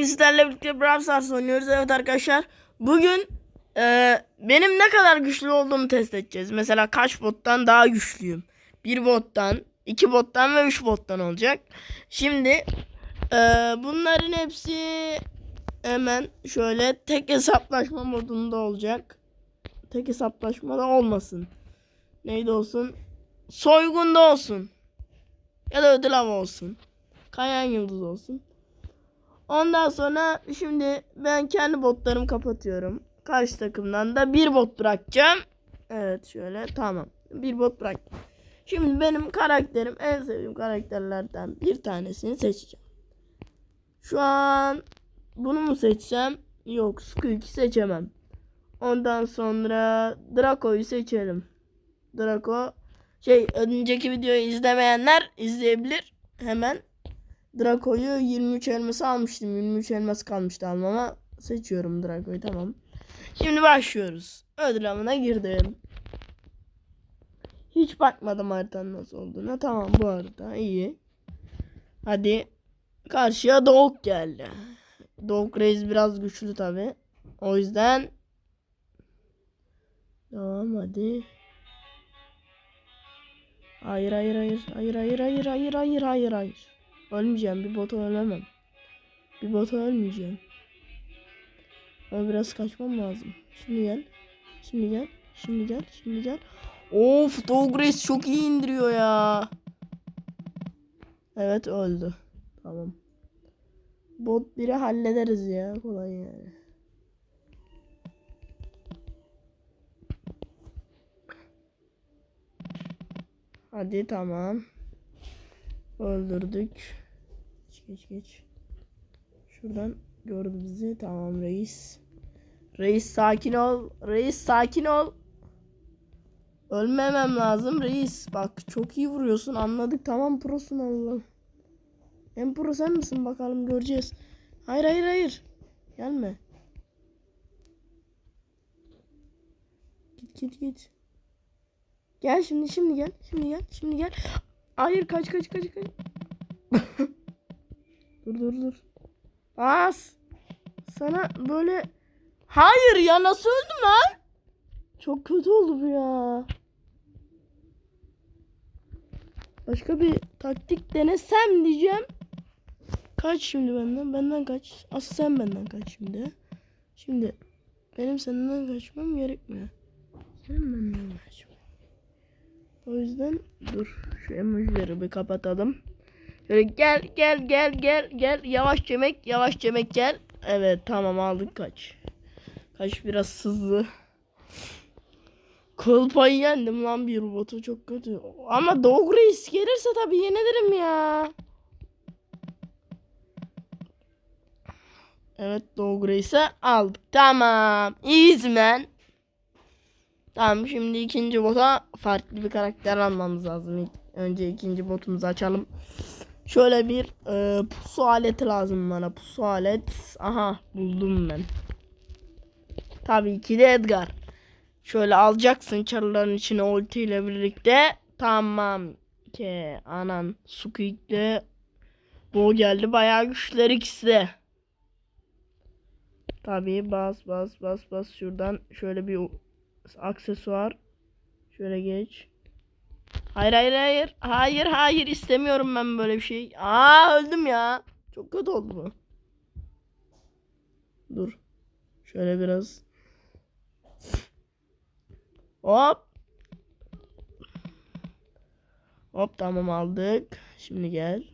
Bugün sizlerle birlikte Brawl Stars oynuyoruz. Evet arkadaşlar. Bugün e, benim ne kadar güçlü olduğumu test edeceğiz. Mesela kaç bottan daha güçlüyüm. Bir bottan, iki bottan ve üç bottan olacak. Şimdi e, bunların hepsi hemen şöyle tek hesaplaşma modunda olacak. Tek hesaplaşma da olmasın. Neydi olsun? Soygunda olsun. Ya da ödül avı olsun. Kayan yıldız olsun. Ondan sonra şimdi ben kendi botlarımı kapatıyorum. Karşı takımdan da bir bot bırakacağım. Evet şöyle tamam. Bir bot bırak. Şimdi benim karakterim en sevdiğim karakterlerden bir tanesini seçeceğim. Şu an bunu mu seçsem? Yok Squeak'i seçemem. Ondan sonra Draco'yu seçelim. Draco şey önceki videoyu izlemeyenler izleyebilir. Hemen Draco'yu 23 elması almıştım. 23 elması kalmıştı almama. Seçiyorum Draco'yu tamam. Şimdi başlıyoruz. Ödül avına girdim. Hiç bakmadım haritanın nasıl olduğuna. Tamam bu arada iyi. Hadi. Karşıya Doğuk geldi. Doğuk Reis biraz güçlü tabi. O yüzden Tamam hadi. Hayır hayır hayır. Hayır hayır hayır hayır hayır hayır hayır. Ölmeyeceğim. Bir bota ölemem. Bir bota ölmeyeceğim. Ama biraz kaçmam lazım. Şimdi gel. Şimdi gel. Şimdi gel. Şimdi gel. Of Dogres çok iyi indiriyor ya. Evet öldü. Tamam. Bot biri hallederiz ya. Kolay yani. Hadi tamam. Öldürdük. Geç geç geç. Şuradan gördü bizi. Tamam reis. Reis sakin ol. Reis sakin ol. Ölmemem lazım reis. Bak çok iyi vuruyorsun. Anladık tamam prosun Allah. En pro sen misin bakalım göreceğiz. Hayır hayır hayır. Gelme. Git git git. Gel şimdi şimdi gel. Şimdi gel. Şimdi gel. Hayır kaç kaç kaç kaç. dur dur dur. Bas. Sana böyle Hayır ya nasıl öldüm lan? Çok kötü oldu bu ya. Başka bir taktik denesem diyeceğim. Kaç şimdi benden? Benden kaç. Asıl sen benden kaç şimdi. Şimdi benim senden kaçmam gerekmiyor. Senin benden. O yüzden dur şu emojileri bir kapatalım. Şöyle gel gel gel gel gel yavaş yemek yavaş yemek gel. Evet tamam aldık kaç. Kaç biraz hızlı. Kıl payı yendim lan bir robotu çok kötü. Ama Dog gelirse tabii yenilirim ya. Evet Dog Race'i aldık. Tamam. Man. Tamam şimdi ikinci bota farklı bir karakter almamız lazım. İlk, önce ikinci botumuzu açalım. Şöyle bir e, pusu aleti lazım bana. Pusu alet. Aha buldum ben. Tabii ki de Edgar. Şöyle alacaksın çarıların içine ulti ile birlikte. Tamam ki anan Squeak'le bu geldi bayağı güçler ikisi de. Tabii bas bas bas bas şuradan şöyle bir aksesuar. Şöyle geç. Hayır hayır hayır. Hayır hayır istemiyorum ben böyle bir şey. Aa öldüm ya. Çok kötü oldu bu. Dur. Şöyle biraz. Hop. Hop tamam aldık. Şimdi gel.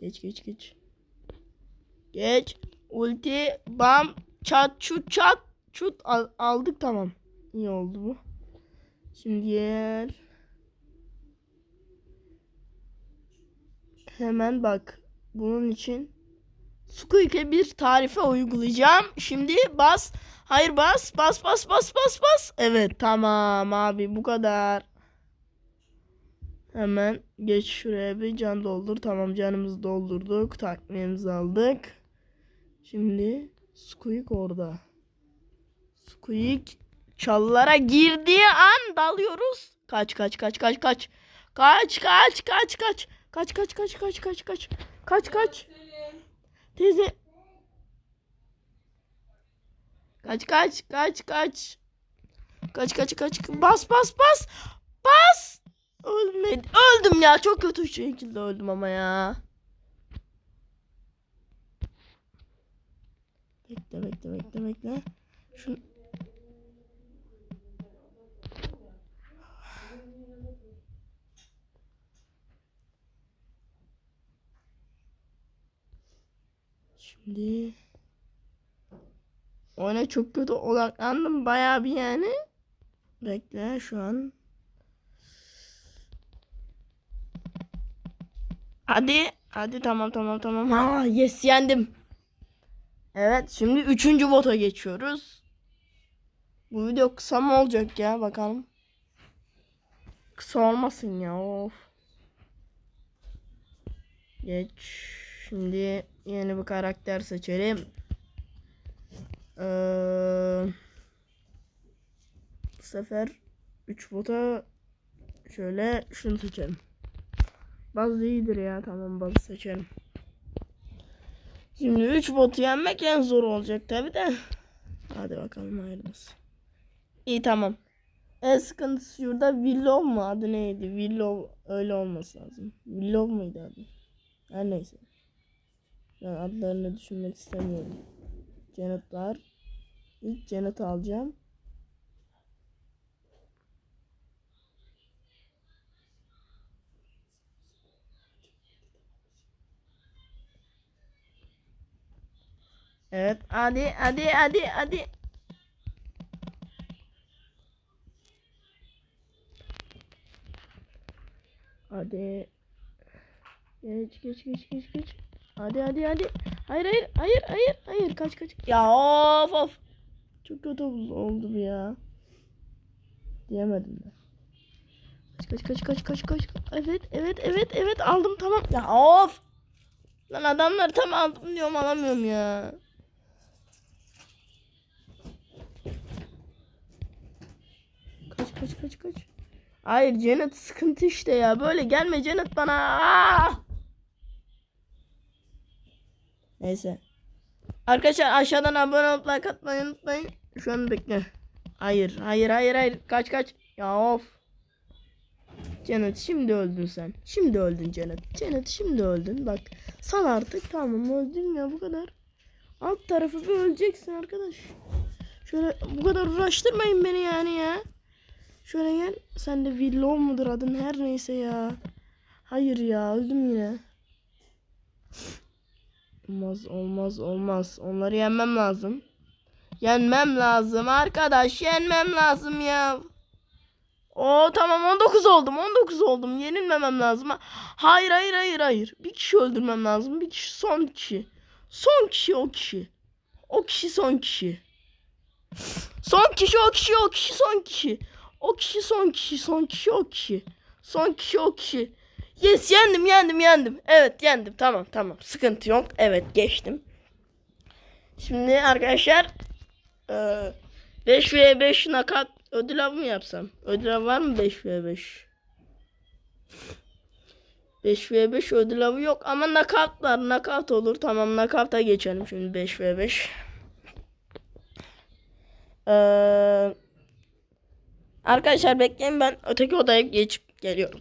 Geç geç geç. Geç. Ulti bam çat çut çat çut Al- aldık tamam. İyi oldu bu. Şimdi gel. Hemen bak. Bunun için Squeak'e bir tarife uygulayacağım. Şimdi bas. Hayır bas. Bas bas bas bas bas. Evet tamam abi bu kadar. Hemen geç şuraya bir can doldur. Tamam canımızı doldurduk. Takviyemizi aldık. Şimdi Squeak orada. Squeak çalılara girdiği an dalıyoruz. Kaç kaç kaç kaç kaç. Kaç kaç kaç kaç. Kaç kaç kaç kaç kaç kaç. Kaç kaç. Teyze. Kaç kaç kaç kaç. Kaç kaç kaç. Bas bas bas. Bas. Ölmedi. Öldüm ya. Çok kötü şekilde öldüm ama ya. Bekle bekle bekle bekle. Şunu... Şimdi oyuna çok kötü odaklandım bayağı bir yani. Bekle şu an. Hadi. Hadi tamam tamam tamam. Ha yes yendim. Evet şimdi üçüncü bota geçiyoruz. Bu video kısa mı olacak ya bakalım. Kısa olmasın ya of. Geç. Şimdi yeni bir karakter seçelim. Ee, bu sefer 3 bota şöyle şunu seçelim. Baz iyidir ya tamam bazı seçelim. Şimdi 3 botu yenmek en zor olacak tabi de. Hadi bakalım hayırlısı. İyi tamam. En sıkıntısı şurada Willow mu adı neydi? Willow öyle olması lazım. Willow muydu adı? Her neyse. Ben adlarını düşünmek istemiyorum. Janet var. İlk Janet alacağım. Evet hadi hadi hadi hadi. Hadi. Geç geç geç geç geç. Hadi hadi hadi. Hayır hayır hayır hayır hayır kaç kaç. Ya of of. Çok kötü oldu bu ya. Diyemedim de. Kaç kaç kaç kaç kaç kaç. Evet evet evet evet aldım tamam. Ya of. Lan adamlar tam aldım diyorum alamıyorum ya. Kaç kaç kaç. Hayır Janet sıkıntı işte ya. Böyle gelme Janet bana. Aa! Neyse. Arkadaşlar aşağıdan abone olup like atmayı unutmayın. Şu an bekle. Hayır hayır hayır hayır. Kaç kaç. Ya of. Janet şimdi öldün sen. Şimdi öldün Janet. Janet şimdi öldün. Bak sal artık tamam öldün ya bu kadar. Alt tarafı bir öleceksin arkadaş. Şöyle bu kadar uğraştırmayın beni yani ya. Şöyle gel. Sen de Willow mudur adın her neyse ya. Hayır ya öldüm yine. Olmaz olmaz olmaz. Onları yenmem lazım. Yenmem lazım arkadaş yenmem lazım ya. O tamam 19 oldum 19 oldum yenilmemem lazım. Hayır hayır hayır hayır. Bir kişi öldürmem lazım. Bir kişi son kişi. Son kişi o kişi. O kişi son kişi. Son kişi o kişi o kişi son kişi. O kişi son kişi son kişi o kişi. Son kişi o kişi. Yes yendim yendim yendim. Evet yendim tamam tamam sıkıntı yok. Evet geçtim. Şimdi arkadaşlar e, 5 v 5 nakat ödül avı mı yapsam? Ödül avı var mı 5 v 5? 5 v 5 ödül avı yok ama nakat var. Nakat olur. Tamam nakata geçelim şimdi 5 v 5. Eee Arkadaşlar bekleyin ben öteki odaya geçip geliyorum.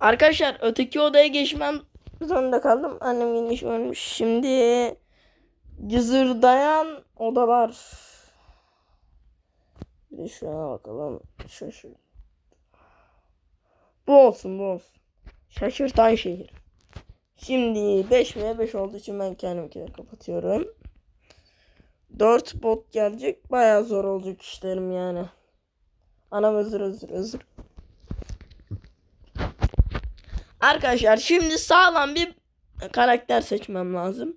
Arkadaşlar öteki odaya geçmem zorunda kaldım. Annem gelmiş ölmüş. Şimdi cızırdayan odalar. Bir şuna bakalım. Şu. Bu olsun bu olsun. Şaşırtan şehir. Şimdi 5 ve 5 olduğu için ben kendimkileri kapatıyorum. 4 bot gelecek. Baya zor olacak işlerim yani. Anam özür özür özür. Arkadaşlar şimdi sağlam bir karakter seçmem lazım.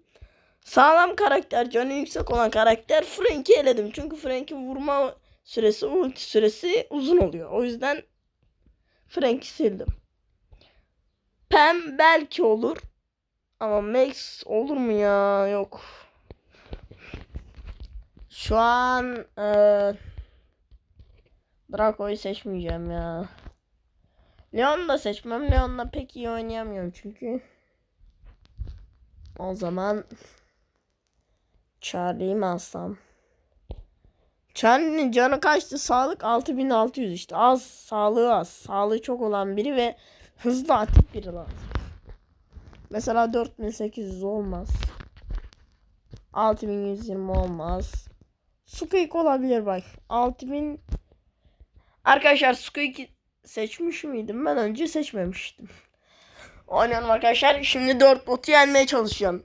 Sağlam karakter, canı yüksek olan karakter Frank'i eledim. Çünkü Frank'in vurma süresi, ulti süresi uzun oluyor. O yüzden Frank'i sildim. Pem belki olur. Ama Max olur mu ya? Yok. Şu an ee, Draco'yu seçmeyeceğim ya. Leon da seçmem. Leon'la pek iyi oynayamıyorum çünkü. O zaman Charlie'yi mi alsam? Charlie'nin canı kaçtı? Sağlık 6600 işte. Az. Sağlığı az. Sağlığı çok olan biri ve hızlı atıp biri lazım. Mesela 4800 olmaz. 6120 olmaz. Squeak olabilir bak. 6000 Arkadaşlar Squeak'i seçmiş miydim? Ben önce seçmemiştim. Oynuyorum arkadaşlar. Şimdi 4 botu yenmeye çalışacağım.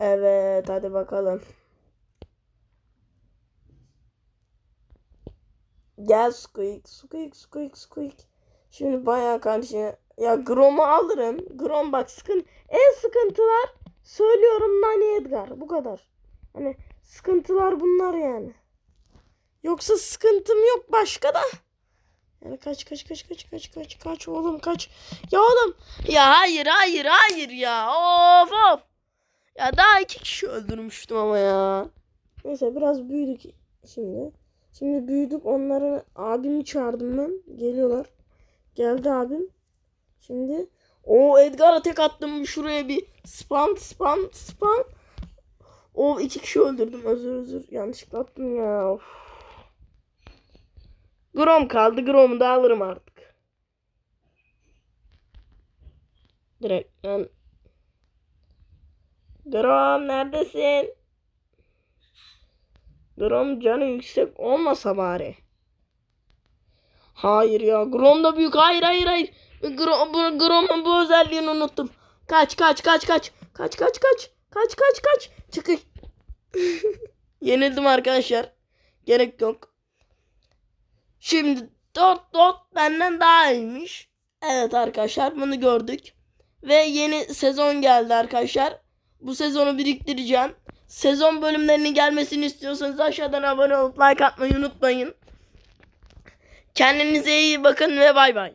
Evet hadi bakalım. Gel Squeak, Squeak, Squeak, Squeak. Şimdi bayağı karşı. Ya Grom'u alırım. Grom bak sıkın. En sıkıntılar söylüyorum Nani Edgar. Bu kadar. Hani sıkıntılar bunlar yani. Yoksa sıkıntım yok başka da. Yani kaç kaç kaç kaç kaç kaç kaç oğlum kaç. Ya oğlum. Ya hayır hayır hayır ya. Of of. Ya daha iki kişi öldürmüştüm ama ya. Neyse biraz büyüdük şimdi. Şimdi büyüdük onları abimi çağırdım ben. Geliyorlar. Geldi abim. Şimdi o Edgar'a tek attım şuraya bir spam spam spam. O iki kişi öldürdüm. Özür özür. Yanlışlıkla attım ya. Of. Grom kaldı. Grom'u da alırım artık. Direkt ben... Grom neredesin? Grom canı yüksek olmasa bari. Hayır ya. Grom da büyük. Hayır hayır hayır. Grom, Grom'un bu özelliğini unuttum. Kaç kaç kaç kaç. Kaç kaç kaç. Kaç kaç kaç. Çıkın. Yenildim arkadaşlar. Gerek yok. Şimdi dot dot benden daha iyiymiş. Evet arkadaşlar bunu gördük. Ve yeni sezon geldi arkadaşlar. Bu sezonu biriktireceğim. Sezon bölümlerinin gelmesini istiyorsanız aşağıdan abone olup like atmayı unutmayın. Kendinize iyi bakın ve bay bay.